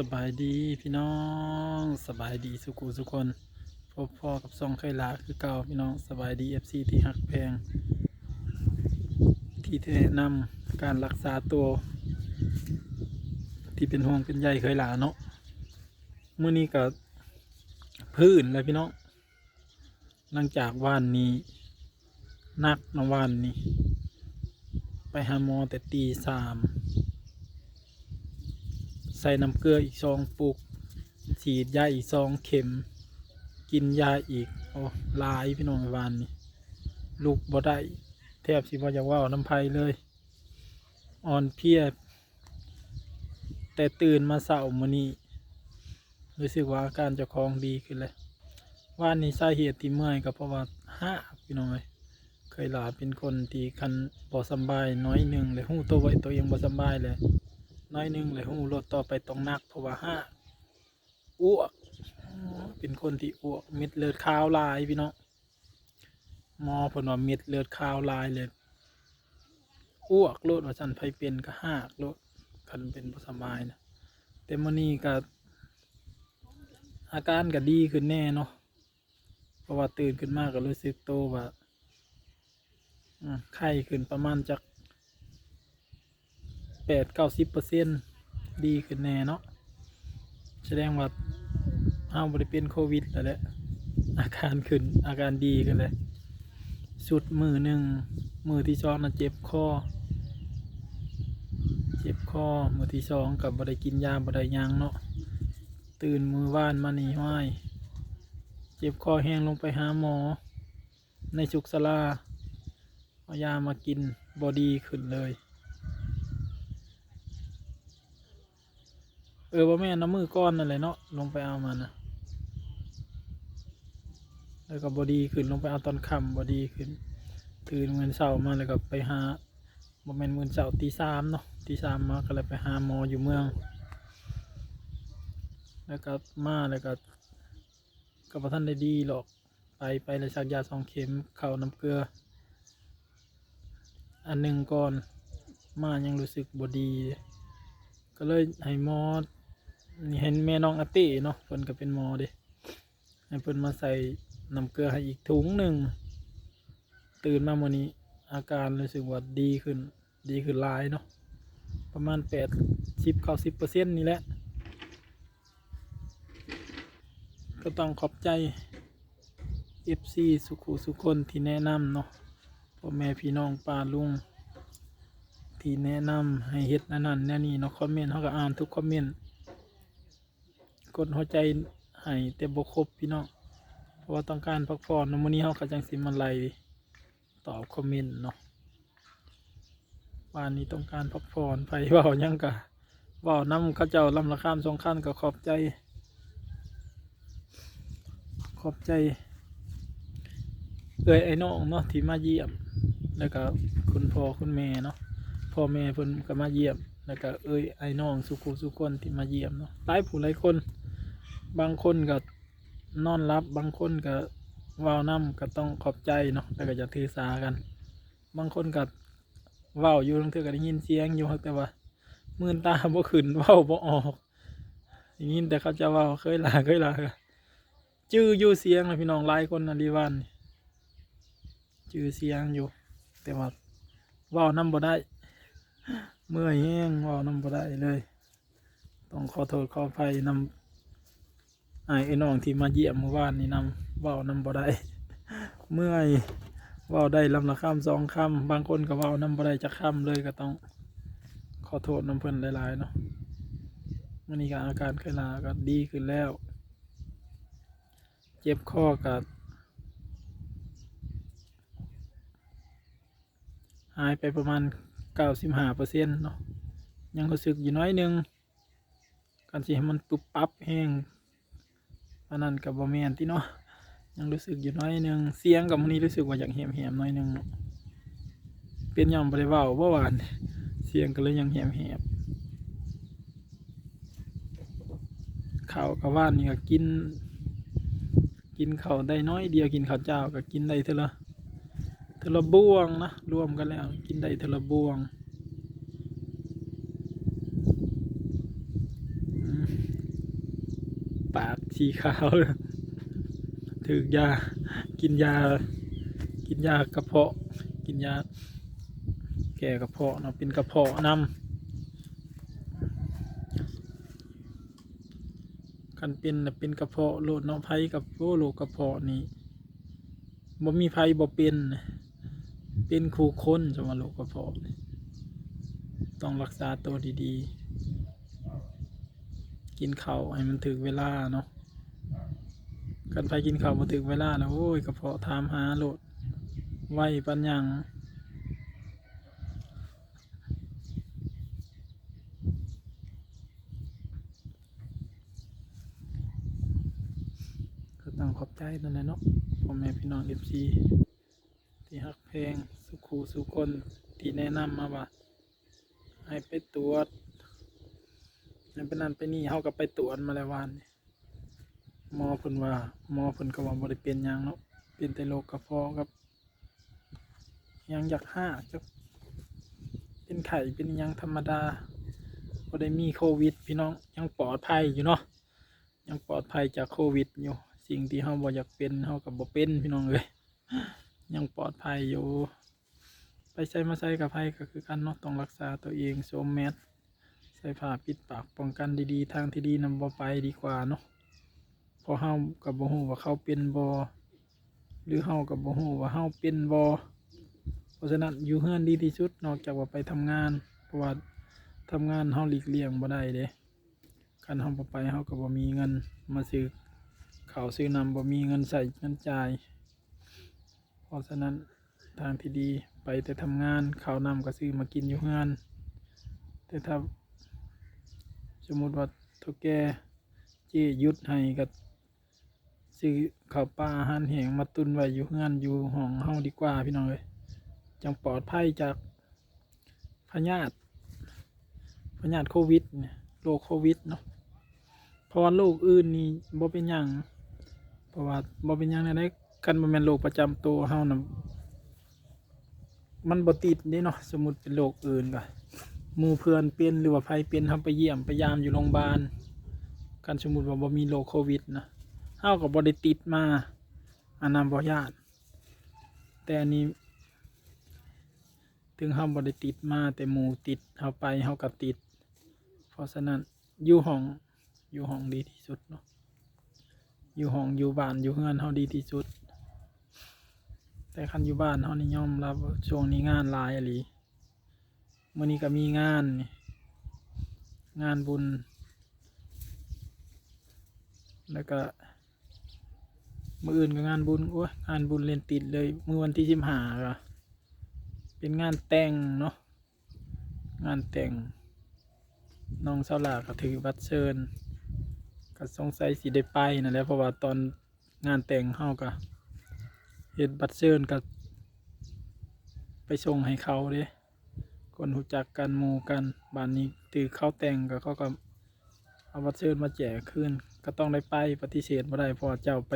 สบายดีพี่น้องสบายดีสุขุสุคนพบพ่อกับซองไข่ลาคือเก่าพี่น้องสบายดีเอฟซีที่หักแพง ที่แนะนำการรักษาตัว ที่เป็นห่วงเป็นใยเคยหลาเนาะเมื่อนี้ก็พื้นเลยพี่น้องหลังจากว่านนี้นักนะว่านนี้ ไปหาหมอแต่ตีสาม ส่น้ำเกลืออีกสองปลุกฉีดยาอีกสองเข็ม กินยาอีกโอ้ลายพี่น้องวานนี่ลูกบ่ได้แทบสิบ่อยากว่าน้ำไผ่เลย อ่อนเพียแต่ตื่นมาเสาร์มื้อนี้รู้สึกว่าอาการจะคลองดีขึ้นเลยว่านนี้สาเหตุที่เมื่อยก็เพราะว่าห้าพี่น้องเอ้ยเคยหลาเป็นคนที่คันบ่สบายน้อยหนึ่งเลยหู้ตัวไว้ตัวเองบ่สบายเลย น้อยหนึงเลยหูรถต่อไปต้องนักเพราะว่าห้าอ้วกเป็นคนที่อ้วกเม็ดเลือดขาวลายพี่น้องมอเพนว่าเม็ดเลือดขาวลายเลยอ้วกโลดว่าฉันไผเป็นก็ห้ากโลดคันเป็นบ่สบายนะแต่มื้อนี้ก็อาการก็ดีขึ้นแน่เนาะเพราะว่าตื่นขึ้นมากก็รู้สึกโตว่าไข้ขึ้นประมาณจัก แปดเก้าสิบเปอร์เซ็นดีขึ้นแน่เนาะแสดงว่าห้าบริเป็นโควิดแล้วแหละอาการขึ้นอาการดีขึ้นเลยสุดมือหนึ่งมือที่สองน่ะเจ็บคอเจ็บคอมือที่สองกับบได้กินยาบได้หยังเนาะตื่นมือว่านมานี่ห้อยเจ็บคอแห้งลงไปหาหมอ ในสุกสลาเอายามากินบอดีขึ้นเลย ออว่าแม่น้ำมือก้อนนั่นแหละเนาะลงไปเอามานะแล้วก็บอดีขึ้นลงไปเอาตอนค่ำบอดีขึ้นตื่นเงินเสาร์มาแล้วก็ไปหาบ่แม่นเงินเสาร์ตีสามเนาะตีสามมาก็เลยไปหาหมออยู่เมือง แล้วก็มาแล้วก็ก็บ่ท่านได้ดีหรอกไปไปเลยชักยาสองเข็มเข้าน้ำเกลือ อันหนึ่งก่อนมายังรู้สึกบอดี ก็เลยให้หมอ นี่เห็นแม่น้องอาติเนาะเพิ่นก็เป็นหมอเดิให้เพิ่นมาใส่น้ำเกลือให้อีกถุงหนึ่งตื่นมาวันนี้ อาการรู้สึกว่าดีขึ้น ดีขึ้นหลายเนาะประมาณแปดสิบเก้าสิบเปอร์เซ็นต์นี่แหละ ก็ต้องขอบใจ FC สุขุสุคนที่แนะนำเนาะพ่อแม่พี่น้องป้าลุงที่แนะนำให้เฮ็ดนั่นนั่นแน่นี่เนาะคอมเมนต์เขาก็อ่านทุกคอมเมนต์ กดหัวใจให้แต่บครบพี่น้องเพราะว่าต้องการพักผ่อนนมื้อนี้เฮาก็จังสิมาไล่ตอบคอมเมนต์เนาะว่านนี้ต้องการพักผ่อนไปเว้าหยังกะเว้านำเขาเจ้าลำละข้ามสองขั้นก็ขอบใจ ขอบใจเอ้ยไอ้น้องเนาะที่มาเยี่ยมแล้วก็คุณพ่อคุณแม่เนาะพ่อแม่เพิ่นก็มาเยี่ยมแล้วก็เอ้ยไอ้น้องสุขุสุคนที่มาเยี่ยมเนาะหลายผู้หลายคน บางคนก็นอนรับบางคนก็ว้าวนํก็ต้องขอบใจเนาะแล้วก็จะถือสากัน บางคนก็ว้าวอยู่ทั้งเทือก็ได้ยินเสียงอยู่แต่ว่ามื่นตาบ่ขึ้นว้าวบ่ออกอย่างนี้แต่เขาจะว้าวเคยลาเคยลาก็จื้ออยู่เสียงนะพี่น้องหลายคนนะดีวันจื้อเสียงอยู่ แต่ว่าว้านำบ่ได้ เมื่อยแห้งว้าน้ำบ่ได้เลย ต้องขอโทษขออภัยนำ ไอ้ไอ้น้องที่มาเยี่ยมเมื่อวานนี่นำเว้านำบ่ได้เมื่อยเว้าได้ลำละคำสองคำบางคนก็เว้านำบ่ได้จะคำเลยก็ต้อง ขอโทษน้ำเพิ่นหลายๆเนาะมันนี้ก็อาการเคยลาก็ดีขึ้นแล้ว เจ็บคอกับหายไปประมาณเก้าสิบห้าเปอร์เซ็นต์เนาะยังรู้สึกอยู่น้อยนึงกันสิให้มันปุบปับแห้ง อันนั้นกับบอแมนที่เนาะยังรู้สึกอยู่น้อยหนึงเสียงกับมันนี้รู้สึกว่าอยากแหมแหมน้อยหนึงเป็นยอมบริวาเมื่อวานเสียงก็เลยยังแหมแหมข้าวกับว่านนี่ก็กิน กินข้าวได้น้อยเดียวกินข้าวเจ้าก็กินได้เท่าละเท่าละบวงนะรวมกันแล้ว กินได้เท่าละบวงอืม ปาก สีขาวถือยา กินยา กินยากระเพาะ กินยา แก้กระเพาะเนาะเป็นกระเพาะนำคันเป็นน่ะเป็นกระเพาะโรคเนาะไผกับโอโรคกระเพาะนี่บ่มีไผบ่เป็น เป็นคู่คนจะมาโรคกระเพาะต้องรักษาตัวดีๆ กินข้าวให้มันถึงเวลาเนาะ กันไปกินข้าวมาถึงเวลาแล้วโอ้ยกระเพาะถามหาโหลดไวปัญญังก็ต้องขอบใจนั่นแหละเนาะพ่อแม่พี่น้องเอฟซีที่ฮักเพลงสุขูสุคนที่แนะนำมาว่า ให้ไปตรวจให้ไปนั่นไปนี่เขาก็ไปตรวจมาแล้ววันนี้ หมอเพิ่นว่าหมอเพิ่นก็ว่าบ่ได้เป็นหยังเนาะเป็นแต่โรคกระเพาะครับยังอยากห้าจะเป็นไข้เป็นยังธรรมดาบ่ได้มีโควิด พี่น้องยังปลอดภัยอยู่เนาะยังปลอดภัยจากโควิดอยู่ สิ่งที่เราบ่อยากเป็นเรากับบ่เป็นพี่น้องเลยยังปลอดภัยอยู่ ไปใช้มาใช้กับภัยก็คือกันเนาะต้องรักษาตัวเองสวมแมสใส่ผ้าปิดปากป้องกันดีๆ ทางที่ดีนำบ่ไปดีกว่าเนาะ เพอเฮากับบ่ฮู้ว่าเขาเป็นบ่หรือเฮากับบ่ฮู้ว่าเฮาเป็นบ่เพราะฉะนั้นอยู่เฮือนดีที่สุดนอกจากว่าไปทำงานเพราะว่าทำงานเฮาหลีกเลี่ยงบ่ได้เด้คันเฮาบ่ไปเฮาก็บ่มีเงินมาซื้อข้าวซื้อน้ำบ่มีเงินใส่เงินจ่าย เพราะฉะนั้นทางที่ดีไปแต่ทำงานข้าวน้ำก็ซื้อมากินอยู่เฮือน แต่ถ้าสมมติว่าเท่าแก่เจยุดให้ก็ ซื้อข้าวปลาอาหารแห้งมาตุนไว้อยู่เฮือนอยู่ห้องเฮาดีกว่าพี่น้องเอ้ยจังปลอดภัยจากพยาธิพยาธิโควิดเนี่ยโรคโควิดเนาะเพราะว่าโรคอื่นนี่บ่เป็นหยังเพราะว่าบ่เป็นหยังในได้กันบ่แม่นโรคประจำตัวเฮานะมันบ่ติดนี่เนาะสมมุติเป็นโรคอื่นก็หมู่เพื่อนเป็นหรือว่าใครเป็นเฮาไปเยี่ยมไปยามอยู่โรงพยาบาลกันสมมุติว่าบ่มีโรคโควิดนะ เฮาก็บ่ได้ติดมาอันนั้นบ่ญาติแต่อันนี้ ถึงเฮาบ่ได้ติดมาแต่หมูติดเฮาไปเฮาก็ติด เพราะฉะนั้นอยู่ห้องอยู่ห้องดีที่สุดเนาะอยู่ห้องอยู่บ้านอยู่เฮือนเฮาดีที่สุด แต่คันอยู่บ้านเฮานี่ยอมรับช่วงนี้งานหลายอะลีมื้อนี้ก็มีงานนี่งานบุญ แล้วก็ มื้ออื่นก็งานบุญโอ้ยงานบุญเล่นติดเลยเมื้อวันที่สิบห้าก็เป็นงานแต่งเนาะงานแต่งน้องเสาหลาก็ถือบัตรเชิญก็สงสัยสิได้ไปนั่นแหละเพราะว่าตอนงานแต่งเฮาก็เฮ็ดบัตรเชิญก็ไปส่งให้เขาเด้คนรู้จักกันหมู่กันบ้านนี้ตือเขาแต่งก็เขาก็เอาบัตรเชิญมาแจกคืนก็ต้องได้ไปปฏิเสธบ่ได้พราะเจ้าไป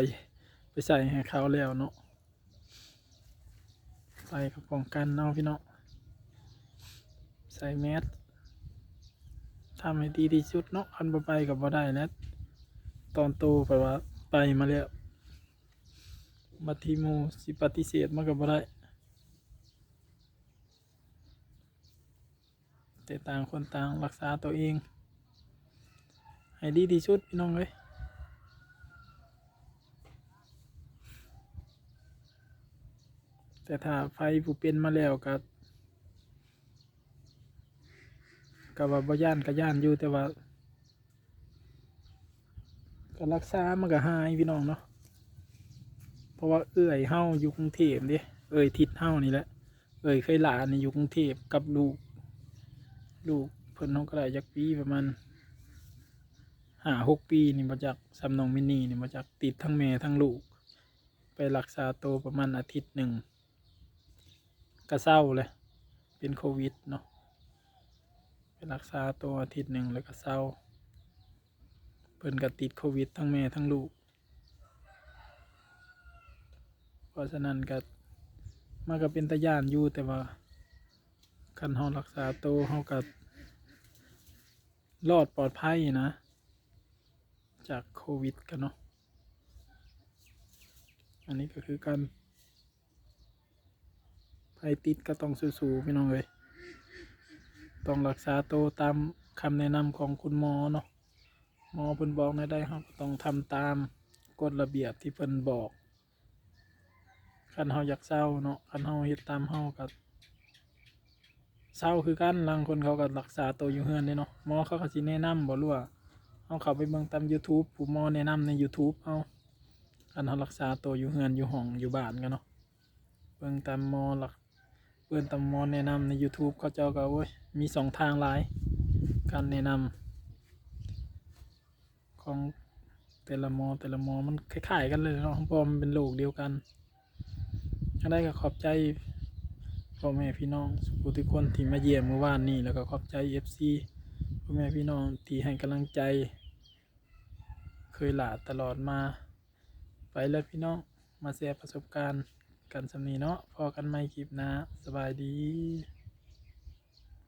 ใส่ให้เขาแล้วเนาะไปกับป้องกันเนาะพี่เนาะใส่แมสทำให้ดีที่สุดเนาะคันบ่ไปกับบ่ได้แล้วตอนโตไปว่าไปมาแล้วบัดทีโมสิปฏิเสธมันก็บ่ได้แต่ต่างคนต่างรักษาตัวเอง ให้ดีที่สุดพี่น้องเลย แต่ถ้าไฟผู้เป็นมาแล้วก็ก็ว่าบ่ย่านก็ย่านอยู่แต่ว่าก็รักษามันก็หายพี่น้องเนาะเพราะว่าเอื้อยเฮาอยู่กรุงเทพเด้เอ้ยทิศเฮานี่แหละเอ้ยเคยหลานนี่อยู่กรุงเทพกับลูก ลูกเพิ่นน้องก็ได้จักปีประมาณห้าหกปีนี่มาจากซำนองมินีนี่มาจากติดทั้งแม่ทั้งลูก ไปรักษาตัวประมาณอาทิตย์หนึ่ง ก็เศร้าเลย เป็นโควิดเนาะไปรักษาตัวอาทิตย์หนึ่งแล้วก็เศร้าเพิ่นก็ติดโควิดทั้งแม่ทั้งลูก เพราะฉะนั้นก็มันก็เป็นตะย่านอยู่แต่ว่าคันเฮารักษาตัวเฮาก็รอดปลอดภัยนะ จากโควิดกันเนาะอันนี้ก็คือการ ไปติดก็ต้องสู้ๆพี่น้องเลยต้องรักษาตัวตามคำแนะนำของคุณหมอเนาะหมอเพิ่นบอกในได้ครับต้องทำตามกฎระเบียบที่เพิ่นบอกคันเฮาอยากเศร้าเนาะคันเฮาเฮ็ดตามเฮาก็เศร้าคือกันบางคนเขาก็รักษาตัวอยู่เฮือนเด้เนาะหมอเขาก็สิแนะนำบ่รู้ว่าเฮาเข้าไปเบิ่งตาม YouTube ผู้หมอแนะนำใน YouTube เอาคันเฮารักษาตัวอยู่เฮือนอยู่ห้องอยู่บ้านกันเนาะเบิ่งตามหมอหลัก เบิ่งตามหมอแนะนำใน YouTube เขาเจ้าก็โอ้ยมีสองทางหลาย การแนะนำของแต่ละมอแต่ละมอมันคล้ายๆกันเลยเนาะพราะมันเป็นโรคเดียวกันก็ได้ก็ขอบใจพ่อแม่พี่น้องสุทุกคนที่มาเยี่ยมเมื่อวานนี้แล้วก็ขอบใจเอฟซีพ่อแม่พี่น้องที่ให้กำลังใจ เคยหลาตลอดมา ไปแล้วพี่น้องมาแชร์ประสบการณ์ กันสำนีเนาะพอกันไม่คลิปหนะสบายดี